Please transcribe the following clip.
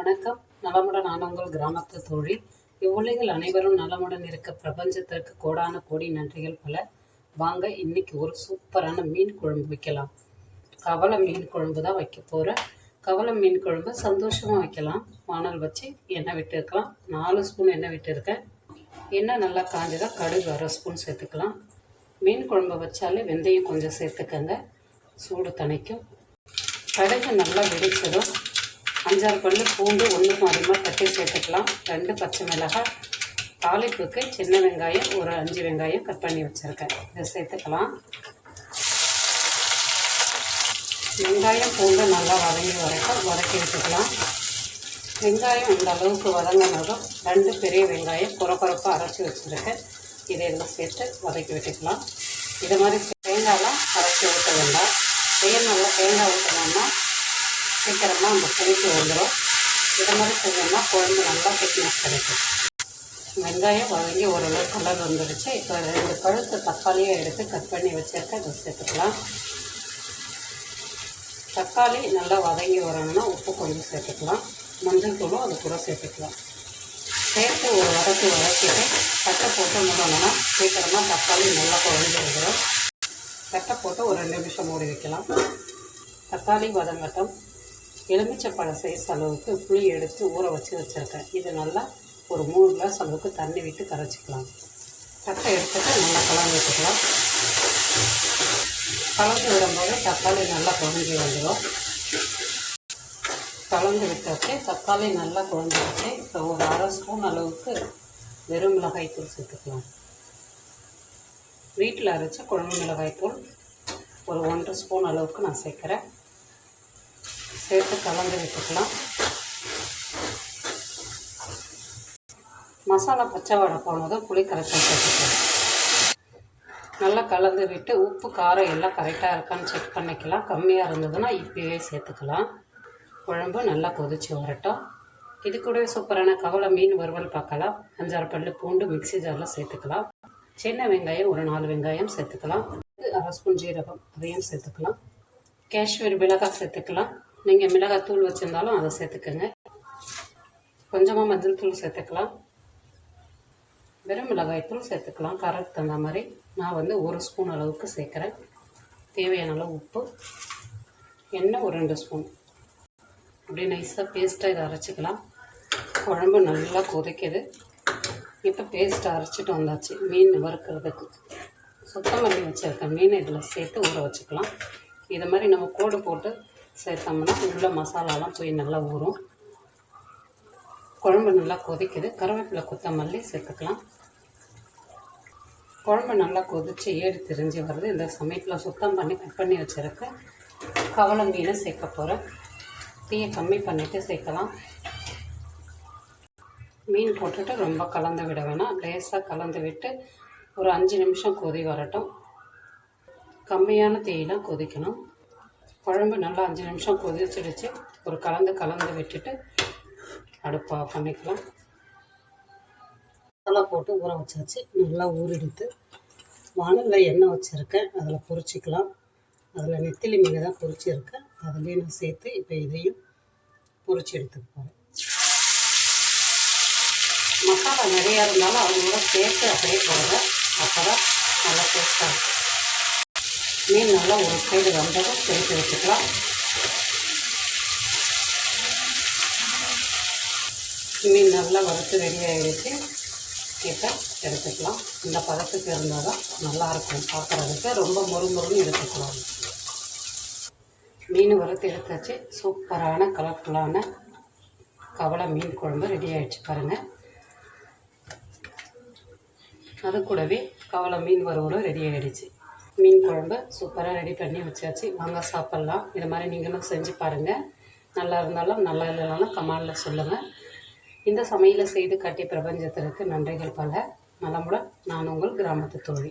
வணக்கம். நலமுடன் ஆனவங்கள் உங்கள் கிராமத்து தோழி. இவ்வுலகில் அனைவரும் நலமுடன் இருக்க பிரபஞ்சத்திற்கு கோடான கோடி நன்றிகள் பல. வாங்க இன்னைக்கு ஒரு சூப்பரான மீன் குழம்பு வைக்கலாம். கவலை மீன் குழம்பு தான் வைக்க போகிறேன் கவலை மீன் குழம்பு சந்தோஷமாக வைக்கலாம். வானல் வச்சு எண்ணெய் விட்டுருக்கலாம் நாலு ஸ்பூன் எண்ணெய் விட்டுருக்கேன் எண்ணெய் நல்லா காஞ்சதாக கடுகு அரை ஸ்பூன் சேர்த்துக்கலாம். மீன் குழம்பு வச்சாலே வெந்தயம் கொஞ்சம் சேர்த்துக்கங்க. சூடு தணிக்கும். கடுகு நல்லா வெடிச்சதும் அஞ்சாறு பல்லு பூண்டு ஒன்றுக்கும் அதிகமாக தட்டி சேர்த்துக்கலாம். ரெண்டு பச்சை மிளகாய் தாளிப்புக்கு சின்ன வெங்காயம் ஒரு அஞ்சு வெங்காயம் கட் பண்ணி வச்சுருக்கேன். இதை சேர்த்துக்கலாம். வெங்காயம் பூண்டு நல்லா வதங்கி வரைக்கும் வதக்கி விட்டுக்கலாம் வெங்காயம் இந்த அளவுக்கு வதங்கினதும் ரெண்டு பெரிய வெங்காயம் குறக்குறப்பாக அரைச்சி வச்சுருக்கேன். இதையெல்லாம் சேர்த்து வதக்கி விட்டுக்கலாம். இது மாதிரி தேங்காயெலாம் அரைச்சி ஊற்ற வேண்டாம். வெயில் நல்லா தேங்காய் ஊற்றினோம்னா சீக்கிரமாக அந்த புளிப்பு வந்துடும் இதை மாதிரி செஞ்சோம்னா குழம்பு நல்லா திக்னஸ் கிடைக்கும். வெங்காயம் வதங்கி ஓரளவு கலர் வந்துடுச்சு இப்போ ரெண்டு பழுத்த தக்காளியை எடுத்து கட் பண்ணி வச்சுருக்க இதை சேர்த்துக்கலாம். தக்காளி நல்லா வதங்கி வரணும்னா உப்பு கொஞ்சம் சேர்த்துக்கலாம். மஞ்சள் தூளும் அது கூட சேர்த்துக்கலாம். சேர்த்து ஒரு வதக்கு வதக்கிட்டு தட்டை போட்டு மூடணும்னா சீக்கிரமாக தக்காளி நல்லா குழஞ்சி வந்துடும் தட்டை போட்டு ஒரு ரெண்டு நிமிஷம் மூடி வைக்கலாம். தக்காளி வதங்கட்டும். எலுமிச்சப்பழ சைஸ் அளவுக்கு புளி எடுத்து ஊற வச்சு வச்சுருக்கேன். இது நல்லா ஒரு மூணு கிளாஸ் அளவுக்கு தண்ணி விட்டு கரைச்சிக்கலாம். தட்டை எடுத்துட்டு நல்லா கலந்து விட்டுக்கலாம். கலந்து விடும்போது தக்காளி நல்லா குழஞ்சி வந்துடும். கலந்து விட்டாச்சு தக்காளி நல்லா குழஞ்சிடுச்சு. இப்போ ஒரு அரை ஸ்பூன் அளவுக்கு வெறும் மிளகாய்த்தூள் சேர்த்துக்கலாம். வீட்டில் அரைச்ச குழம்பு மிளகாய்த்தூள் ஒரு ஒன்றரை ஸ்பூன் அளவுக்கு நான் சேர்க்குறேன். சேர்த்து கலந்து விட்டுக்கலாம். மசாலா பச்சை வடை போனதும் புளி கரைச்சல் சேர்த்துக்கலாம். நல்லா கலந்து விட்டு உப்பு காரம் எல்லாம் கரெக்டாக இருக்கான்னு செக் பண்ணிக்கலாம். கம்மியாக இருந்ததுன்னா இப்போவே சேர்த்துக்கலாம். குழம்பு நல்லா கொதிச்சு வரட்டும். இது கூடவே சூப்பரான கவலை மீன் வறுவல் பார்க்கலாம். அஞ்சாறு பல்லு பூண்டு மிக்ஸி ஜாரில் சேர்த்துக்கலாம். சின்ன வெங்காயம் ஒரு நாலு வெங்காயம் சேர்த்துக்கலாம். அரை ஸ்பூன் ஜீரகம் அதையும் சேர்த்துக்கலாம். காஷ்மீர் மிளகாய் சேர்த்துக்கலாம். நீங்கள் மிளகாய் தூள் வச்சுருந்தாலும் அதை சேர்த்துக்கோங்க. கொஞ்சமாக மஞ்சள் தூள் சேர்த்துக்கலாம். வெறும் மிளகாய் தூள் சேர்த்துக்கலாம். காரத்துக்கு தகுந்த மாதிரி நான் வந்து ஒரு ஸ்பூன் அளவுக்கு சேர்க்குறேன். தேவையான அளவு உப்பு. எண்ணெய் ஒரு ரெண்டு ஸ்பூன் அப்படியே நைஸாக பேஸ்ட்டாக இதை அரைச்சிக்கலாம். குழம்பு நல்லா கொதிக்குது. இப்போ பேஸ்ட்டை அரைச்சிட்டு வந்தாச்சு. மீன் வறுக்கிறதுக்கு. சுத்தம் பண்ணி வச்சுருக்கேன் மீன் இதில் சேர்த்து ஊற வச்சுக்கலாம். இதை மாதிரி நம்ம கோடு போட்டு சேர்த்தோம்னா உள்ள மசாலாலாம் போய் நல்லா ஊறும். குழம்பு நல்லா கொதிக்குது. கருவேப்பிலை கொத்தமல்லி சேர்த்துக்கலாம். குழம்பு நல்லா கொதித்து ஏறி தெரிஞ்சு வருது. இந்த சமயத்தில் சுத்தம் பண்ணி கட் பண்ணி வச்சுருக்கு கவலை மீனை சேர்க்க போகிறேன் தீயை கம்மி பண்ணிவிட்டு சேர்க்கலாம். மீன் போட்டுட்டு ரொம்ப கலந்து விட வேணாம். லேசாக கலந்து விட்டு ஒரு அஞ்சு நிமிஷம் கொதி வரட்டும். கம்மியான தீயெலாம் கொதிக்கணும். குழம்பு நல்லா அஞ்சு நிமிஷம் கொதிச்சிடுச்சு ஒரு கலந்து கலந்து விட்டுட்டு அடுப்பா பண்ணிக்கலாம். மசாலா போட்டு ஊற வச்சாச்சு. நல்லா ஊறிடுத்து. வானலில் எண்ணெய் வச்சுருக்கேன். அதில் பொரிச்சிக்கலாம். அதில் நெத்திலி மீன் தான் பொரிச்சிருக்கேன். அதுலேயும் நான் சேர்த்து இப்போ இதையும் பொரிச்சு எடுத்துக்க போகிறேன் மசாலா நிறையா இருந்தாலும் அதோட சேர்த்து அப்படியே போடுறேன் அப்போ தான் நல்லா டேஸ்ட்டாக இருக்கும். மீன் நல்லா ஒரு சைடு வந்ததும் திருப்பி வச்சுக்கலாம். மீன் நல்லா வறுத்து ரெடி ஆகிடுச்சு இப்போ எடுத்துக்கலாம். இந்த பதத்துக்கு இருந்தால் தான் நல்லாயிருக்கும் பார்க்குறதுக்கு. ரொம்ப முறுமுறுன்னு எடுத்துக்கலாம். மீன் வறுத்து எடுத்தாச்சு. சூப்பரான கலர்ஃபுல்லான கவலை மீன் குழம்பு ரெடி ஆகிடுச்சு பாருங்கள் அது கூடவே கவலை மீன் வறுவலும் ரெடி ஆகிடுச்சு மீன் குழம்பு. சூப்பராக ரெடி பண்ணி வச்சாச்சு. வாங்க சாப்பிட்லாம். இது மாதிரி நீங்களும் செஞ்சு பாருங்கள் நல்லா இருந்தாலும் நல்லா இல்லைனாலும் கமாண்டில் சொல்லுங்கள் இந்த சமையலை செய்து காட்டிய பிரபஞ்சத்திற்கு நன்றிகள் பல. நலமுடன் நான் உங்கள் கிராமத்து தோழி.